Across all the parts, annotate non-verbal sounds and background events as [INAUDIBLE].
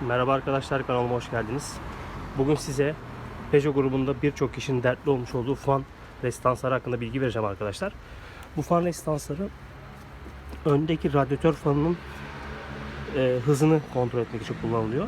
Merhaba arkadaşlar kanalıma hoş geldiniz. Bugün size Peugeot grubunda birçok kişinin dertli olmuş olduğu fan restansları hakkında bilgi vereceğim arkadaşlar. Bu fan restansları öndeki radyatör fanının e, hızını kontrol etmek için kullanılıyor.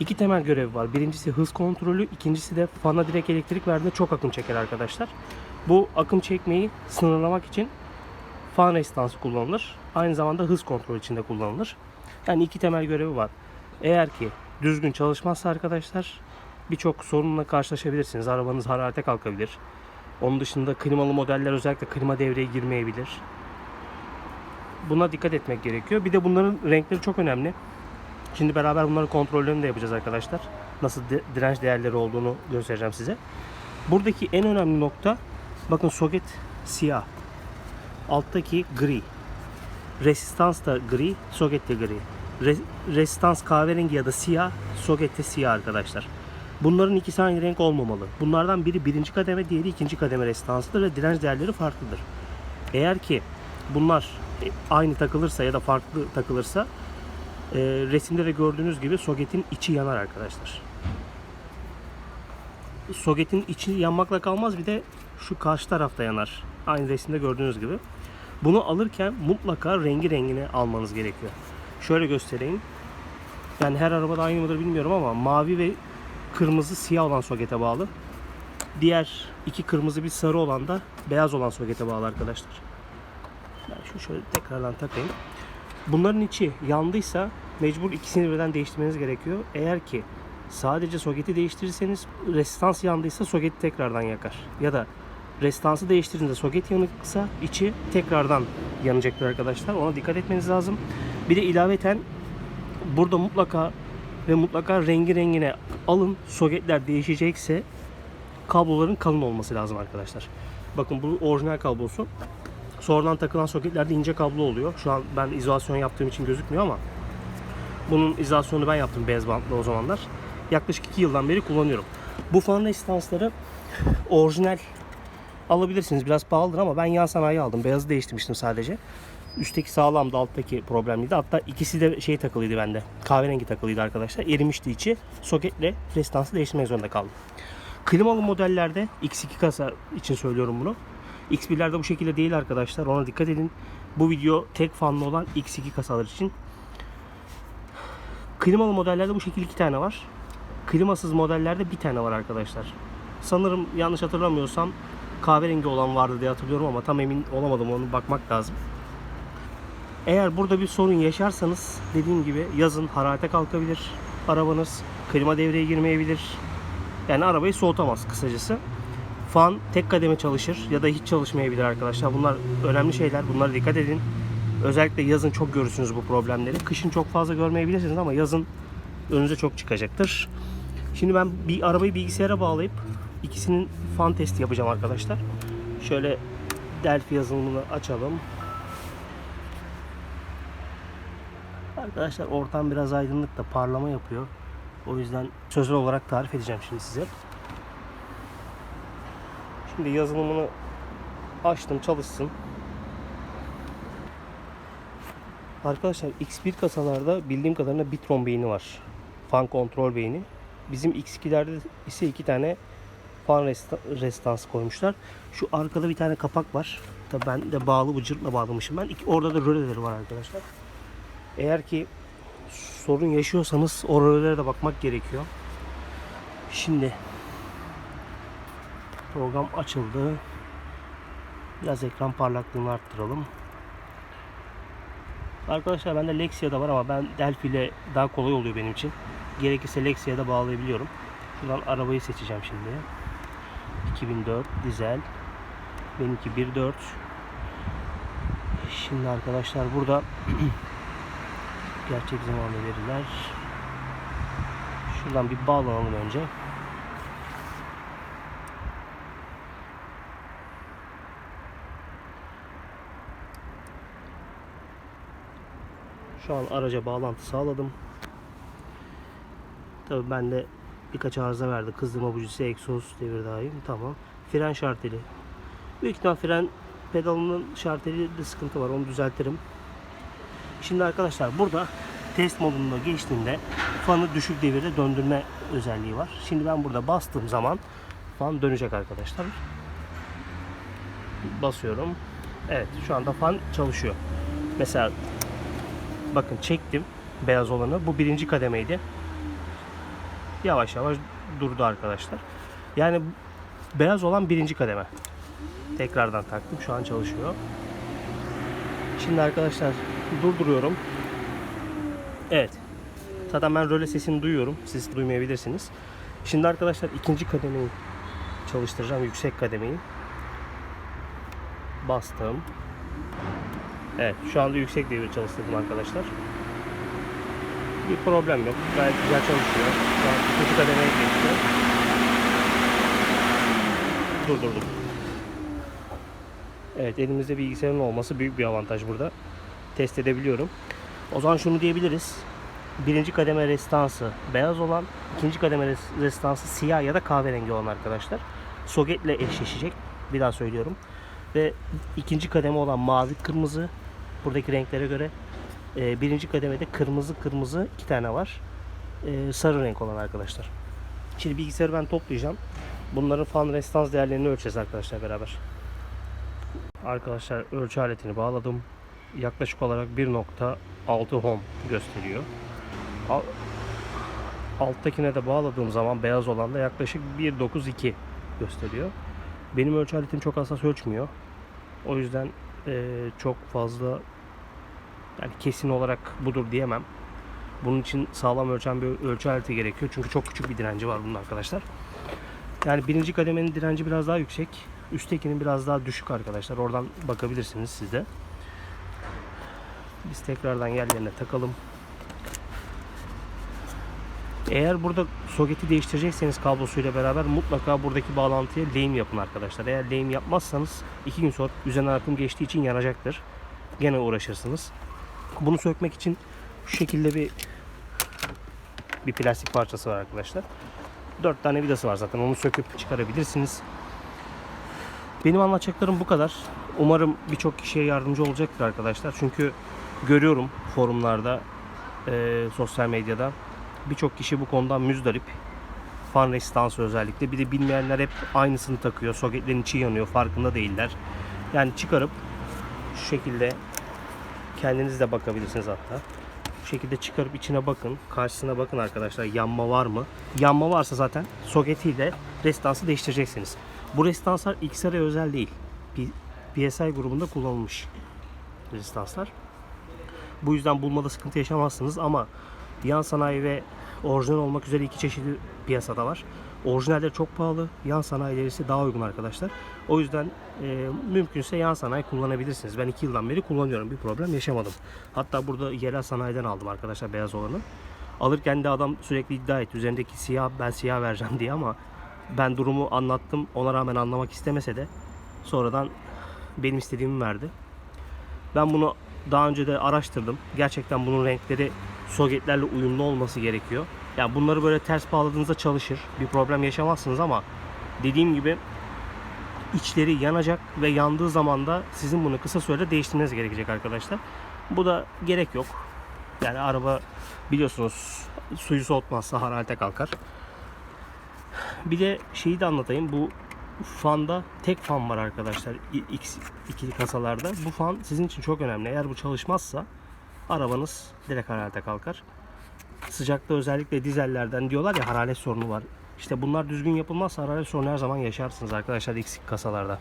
İki temel görevi var. Birincisi hız kontrolü, ikincisi de fana direkt elektrik verdiğinde çok akım çeker arkadaşlar. Bu akım çekmeyi sınırlamak için fan restansı kullanılır. Aynı zamanda hız kontrolü için de kullanılır. Yani iki temel görevi var. Eğer ki düzgün çalışmazsa arkadaşlar birçok sorunla karşılaşabilirsiniz. Arabanız hararete kalkabilir. Onun dışında klimalı modeller özellikle klima devreye girmeyebilir. Buna dikkat etmek gerekiyor. Bir de bunların renkleri çok önemli. Şimdi beraber bunların kontrollerini de yapacağız arkadaşlar. Nasıl direnç değerleri olduğunu göstereceğim size. Buradaki en önemli nokta bakın soket siyah. Alttaki gri. Resistans da gri, soket de gri. Re- resistans kahverengi ya da siyah, soket de siyah arkadaşlar. Bunların ikisi aynı renk olmamalı. Bunlardan biri birinci kademe, diğeri ikinci kademe resistansıdır ve direnç değerleri farklıdır. Eğer ki bunlar e, aynı takılırsa ya da farklı takılırsa e, resimde de gördüğünüz gibi soketin içi yanar arkadaşlar. Soketin içi yanmakla kalmaz bir de şu karşı tarafta yanar. Aynı resimde gördüğünüz gibi. Bunu alırken mutlaka rengi rengine almanız gerekiyor. Şöyle göstereyim. Yani her arabada aynı mıdır bilmiyorum ama mavi ve kırmızı siyah olan sokete bağlı. Diğer iki kırmızı bir sarı olan da beyaz olan sokete bağlı arkadaşlar. Ben şu şöyle tekrardan takayım. Bunların içi yandıysa mecbur ikisini birden değiştirmeniz gerekiyor. Eğer ki sadece soketi değiştirirseniz resistans yandıysa soketi tekrardan yakar. Ya da restansı değiştirdiğinde soket yanıksa içi tekrardan yanacaktır arkadaşlar. Ona dikkat etmeniz lazım. Bir de ilaveten burada mutlaka ve mutlaka rengi rengine alın. Soketler değişecekse kabloların kalın olması lazım arkadaşlar. Bakın bu orijinal kablosu. Sonradan takılan soketlerde ince kablo oluyor. Şu an ben izolasyon yaptığım için gözükmüyor ama bunun izolasyonunu ben yaptım bez bantla o zamanlar. Yaklaşık 2 yıldan beri kullanıyorum. Bu fan resistansları orijinal alabilirsiniz. Biraz pahalıdır ama ben yan sanayi aldım. Beyazı değiştirmiştim sadece. Üstteki sağlamdı, alttaki problemliydi. Hatta ikisi de şey takılıydı bende. Kahverengi takılıydı arkadaşlar. Erimişti içi. Soketle restansı değiştirmek zorunda kaldım. Klimalı modellerde X2 kasa için söylüyorum bunu. X1'lerde bu şekilde değil arkadaşlar. Ona dikkat edin. Bu video tek fanlı olan X2 kasalar için. Klimalı modellerde bu şekilde iki tane var. Klimasız modellerde bir tane var arkadaşlar. Sanırım yanlış hatırlamıyorsam kahverengi olan vardı diye hatırlıyorum ama tam emin olamadım onu bakmak lazım. Eğer burada bir sorun yaşarsanız dediğim gibi yazın hararete kalkabilir arabanız. Klima devreye girmeyebilir. Yani arabayı soğutamaz kısacası. Fan tek kademe çalışır ya da hiç çalışmayabilir arkadaşlar. Bunlar önemli şeyler. Bunlara dikkat edin. Özellikle yazın çok görürsünüz bu problemleri. Kışın çok fazla görmeyebilirsiniz ama yazın önünüze çok çıkacaktır. Şimdi ben bir arabayı bilgisayara bağlayıp ikisinin fan testi yapacağım arkadaşlar. Şöyle Delphi yazılımını açalım. Arkadaşlar ortam biraz aydınlık da parlama yapıyor. O yüzden sözlü olarak tarif edeceğim şimdi size. Şimdi yazılımını açtım çalışsın. Arkadaşlar X1 kasalarda bildiğim kadarıyla Bitron beyni var. Fan kontrol beyni. Bizim X2'lerde ise iki tane fan resta- restans koymuşlar. Şu arkada bir tane kapak var. Tabii ben de bağlı bu cırtla bağlamışım ben. Orada da röleleri var arkadaşlar. Eğer ki sorun yaşıyorsanız o rölelere de bakmak gerekiyor. Şimdi program açıldı. Biraz ekran parlaklığını arttıralım. Arkadaşlar bende Lexia'da var ama ben Delphi ile daha kolay oluyor benim için. Gerekirse Lexia'da bağlayabiliyorum. Şuradan arabayı seçeceğim şimdi. 2004 dizel. Benimki 1.4. Şimdi arkadaşlar burada [CLEARS THROAT] gerçek zamanlı veriler. Şuradan bir bağlanalım önce. Şu an araca bağlantı sağladım. Tabii ben de birkaç arıza verdi. Kızdırma bujisi, egzoz, devir daim. Tamam. Fren şarteli. Büyük ihtimal fren pedalının şarteli de sıkıntı var. Onu düzeltirim. Şimdi arkadaşlar burada test modunda geçtiğinde fanı düşük devirde döndürme özelliği var. Şimdi ben burada bastığım zaman fan dönecek arkadaşlar. Basıyorum. Evet şu anda fan çalışıyor. Mesela bakın çektim beyaz olanı. Bu birinci kademeydi. Yavaş yavaş durdu arkadaşlar. Yani beyaz olan birinci kademe. Tekrardan taktım. Şu an çalışıyor. Şimdi arkadaşlar durduruyorum. Evet. Zaten ben röle sesini duyuyorum. Siz duymayabilirsiniz. Şimdi arkadaşlar ikinci kademeyi çalıştıracağım. Yüksek kademeyi. Bastım. Evet. Şu anda yüksek devir çalıştırdım arkadaşlar. Bir problem yok. Gayet güzel çalışıyor. Şu an ikinci kademeye geçti. Durdurdum. Evet elimizde bilgisayarın olması büyük bir avantaj burada. Test edebiliyorum. O zaman şunu diyebiliriz. Birinci kademe restansı beyaz olan, ikinci kademe res- restansı siyah ya da kahverengi olan arkadaşlar. Soketle eşleşecek. Bir daha söylüyorum. Ve ikinci kademe olan mavi kırmızı buradaki renklere göre e, birinci kademede kırmızı kırmızı iki tane var. E, sarı renk olan arkadaşlar. Şimdi bilgisayarı ben toplayacağım. Bunların fan restans değerlerini ölçeceğiz arkadaşlar beraber. Arkadaşlar ölçü aletini bağladım. Yaklaşık olarak 1.6 ohm gösteriyor. Al- Alttakine de bağladığım zaman beyaz olan da yaklaşık 1.92 gösteriyor. Benim ölçü aletim çok hassas ölçmüyor. O yüzden eee, çok fazla yani kesin olarak budur diyemem. Bunun için sağlam ölçen bir ölçü aleti gerekiyor. Çünkü çok küçük bir direnci var bunun arkadaşlar. Yani birinci kademenin direnci biraz daha yüksek. Üsttekinin biraz daha düşük arkadaşlar. Oradan bakabilirsiniz siz de. Biz tekrardan yerlerine takalım. Eğer burada soketi değiştirecekseniz kablosuyla beraber mutlaka buradaki bağlantıya lehim yapın arkadaşlar. Eğer lehim yapmazsanız iki gün sonra üzerine akım geçtiği için yanacaktır. Gene uğraşırsınız. Bunu sökmek için şu şekilde bir bir plastik parçası var arkadaşlar. 4 tane vidası var zaten. Onu söküp çıkarabilirsiniz. Benim anlatacaklarım bu kadar. Umarım birçok kişiye yardımcı olacaktır arkadaşlar. Çünkü görüyorum forumlarda, eee, sosyal medyada birçok kişi bu konudan müzdarip. Fan rezistansı özellikle. Bir de bilmeyenler hep aynısını takıyor. Soketlerin içi yanıyor. Farkında değiller. Yani çıkarıp şu şekilde kendiniz de bakabilirsiniz hatta. Bu şekilde çıkarıp içine bakın. Karşısına bakın arkadaşlar. Yanma var mı? Yanma varsa zaten soketiyle rezistansı değiştireceksiniz. Bu rezistanslar XR'e özel değil. PSI grubunda kullanılmış rezistanslar. Bu yüzden bulmada sıkıntı yaşamazsınız ama yan sanayi ve orijinal olmak üzere iki çeşitli piyasada var. Orijinalleri çok pahalı, yan sanayileri ise daha uygun arkadaşlar. O yüzden e, mümkünse yan sanayi kullanabilirsiniz. Ben iki yıldan beri kullanıyorum. Bir problem yaşamadım. Hatta burada yerel sanayiden aldım arkadaşlar beyaz olanı. Alırken de adam sürekli iddia etti. Üzerindeki siyah ben siyah vereceğim diye ama ben durumu anlattım. Ona rağmen anlamak istemese de sonradan benim istediğimi verdi. Ben bunu daha önce de araştırdım. Gerçekten bunun renkleri soketlerle uyumlu olması gerekiyor. Yani bunları böyle ters bağladığınızda çalışır. Bir problem yaşamazsınız ama dediğim gibi içleri yanacak ve yandığı zaman da sizin bunu kısa sürede değiştirmeniz gerekecek arkadaşlar. Bu da gerek yok. Yani araba biliyorsunuz suyu soğutmazsa hararete kalkar. Bir de şeyi de anlatayım. Bu fanda tek fan var arkadaşlar. X ikili kasalarda. Bu fan sizin için çok önemli. Eğer bu çalışmazsa arabanız direkt hararete kalkar. Sıcakta özellikle dizellerden diyorlar ya hararet sorunu var. İşte bunlar düzgün yapılmazsa hararet sorunu her zaman yaşarsınız arkadaşlar eksik kasalarda.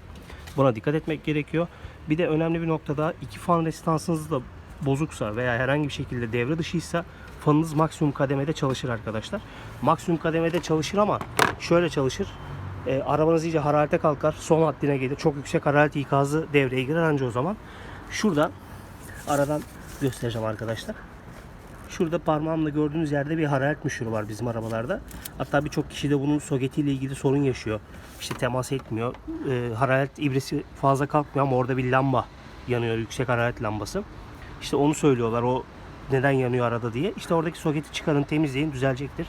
Buna dikkat etmek gerekiyor. Bir de önemli bir noktada iki fan rezistansınız da bozuksa veya herhangi bir şekilde devre dışıysa fanınız maksimum kademede çalışır arkadaşlar. Maksimum kademede çalışır ama şöyle çalışır. E, arabanız iyice hararete kalkar. Son haddine gelir. Çok yüksek hararet ikazı devreye girer anca o zaman. Şurada aradan göstereceğim arkadaşlar. Şurada parmağımla gördüğünüz yerde bir hararet müşürü var bizim arabalarda. Hatta birçok kişi de bunun soketiyle ilgili sorun yaşıyor. İşte temas etmiyor. E, hararet ibresi fazla kalkmıyor ama orada bir lamba yanıyor. Yüksek hararet lambası. İşte onu söylüyorlar. O neden yanıyor arada diye. İşte oradaki soketi çıkarın temizleyin düzelecektir.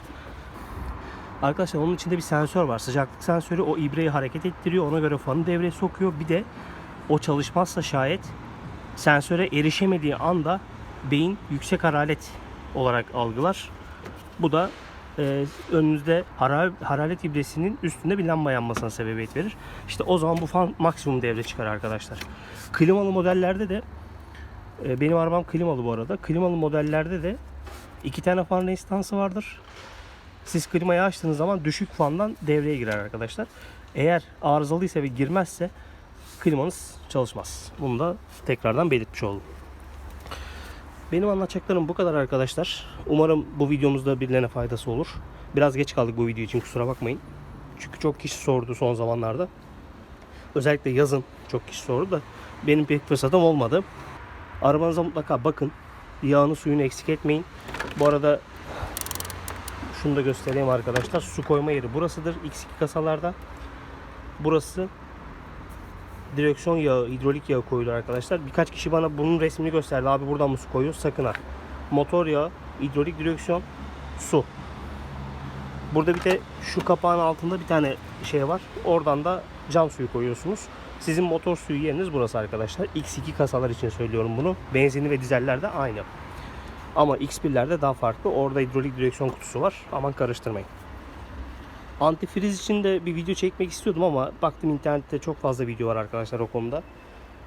Arkadaşlar onun içinde bir sensör var. Sıcaklık sensörü o ibreyi hareket ettiriyor. Ona göre fanı devreye sokuyor. Bir de o çalışmazsa şayet sensöre erişemediği anda beyin yüksek hararet olarak algılar. Bu da e, önünüzde hara- hararet ibresinin üstünde bir lamba yanmasına sebebiyet verir. İşte o zaman bu fan maksimum devre çıkar arkadaşlar. Klimalı modellerde de e, benim arabam klimalı bu arada. Klimalı modellerde de iki tane fan rezistansı vardır. Siz klimayı açtığınız zaman düşük fandan devreye girer arkadaşlar. Eğer arızalıysa ve girmezse klimanız çalışmaz. Bunu da tekrardan belirtmiş oldum. Benim anlatacaklarım bu kadar arkadaşlar. Umarım bu videomuzda birilerine faydası olur. Biraz geç kaldık bu video için kusura bakmayın. Çünkü çok kişi sordu son zamanlarda. Özellikle yazın çok kişi sordu da benim pek fırsatım olmadı. Arabanıza mutlaka bakın. Yağını suyunu eksik etmeyin. Bu arada şunu da göstereyim arkadaşlar. Su koyma yeri burasıdır. X2 kasalarda. Burası direksiyon yağı, hidrolik yağı koyulur arkadaşlar. Birkaç kişi bana bunun resmini gösterdi. Abi buradan mı su koyuyor? Sakın ha. Motor yağı, hidrolik direksiyon, su. Burada bir de şu kapağın altında bir tane şey var. Oradan da cam suyu koyuyorsunuz. Sizin motor suyu yeriniz burası arkadaşlar. X2 kasalar için söylüyorum bunu. Benzinli ve dizeller de aynı. Ama X1'lerde daha farklı. Orada hidrolik direksiyon kutusu var. Aman karıştırmayın. Antifriz için de bir video çekmek istiyordum ama baktım internette çok fazla video var arkadaşlar o konuda.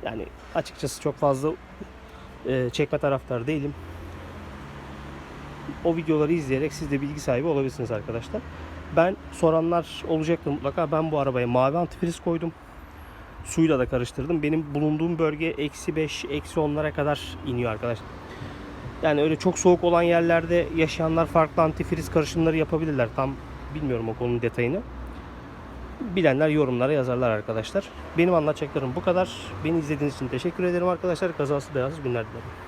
Yani açıkçası çok fazla e, çekme taraftarı değilim. O videoları izleyerek siz de bilgi sahibi olabilirsiniz arkadaşlar. Ben soranlar olacaktır mutlaka. Ben bu arabaya mavi antifriz koydum. Suyla da karıştırdım. Benim bulunduğum bölge eksi 5, eksi 10'lara kadar iniyor arkadaşlar. Yani öyle çok soğuk olan yerlerde yaşayanlar farklı antifriz karışımları yapabilirler. Tam bilmiyorum o konunun detayını. Bilenler yorumlara yazarlar arkadaşlar. Benim anlatacaklarım bu kadar. Beni izlediğiniz için teşekkür ederim arkadaşlar. Kazası belasız günler dilerim.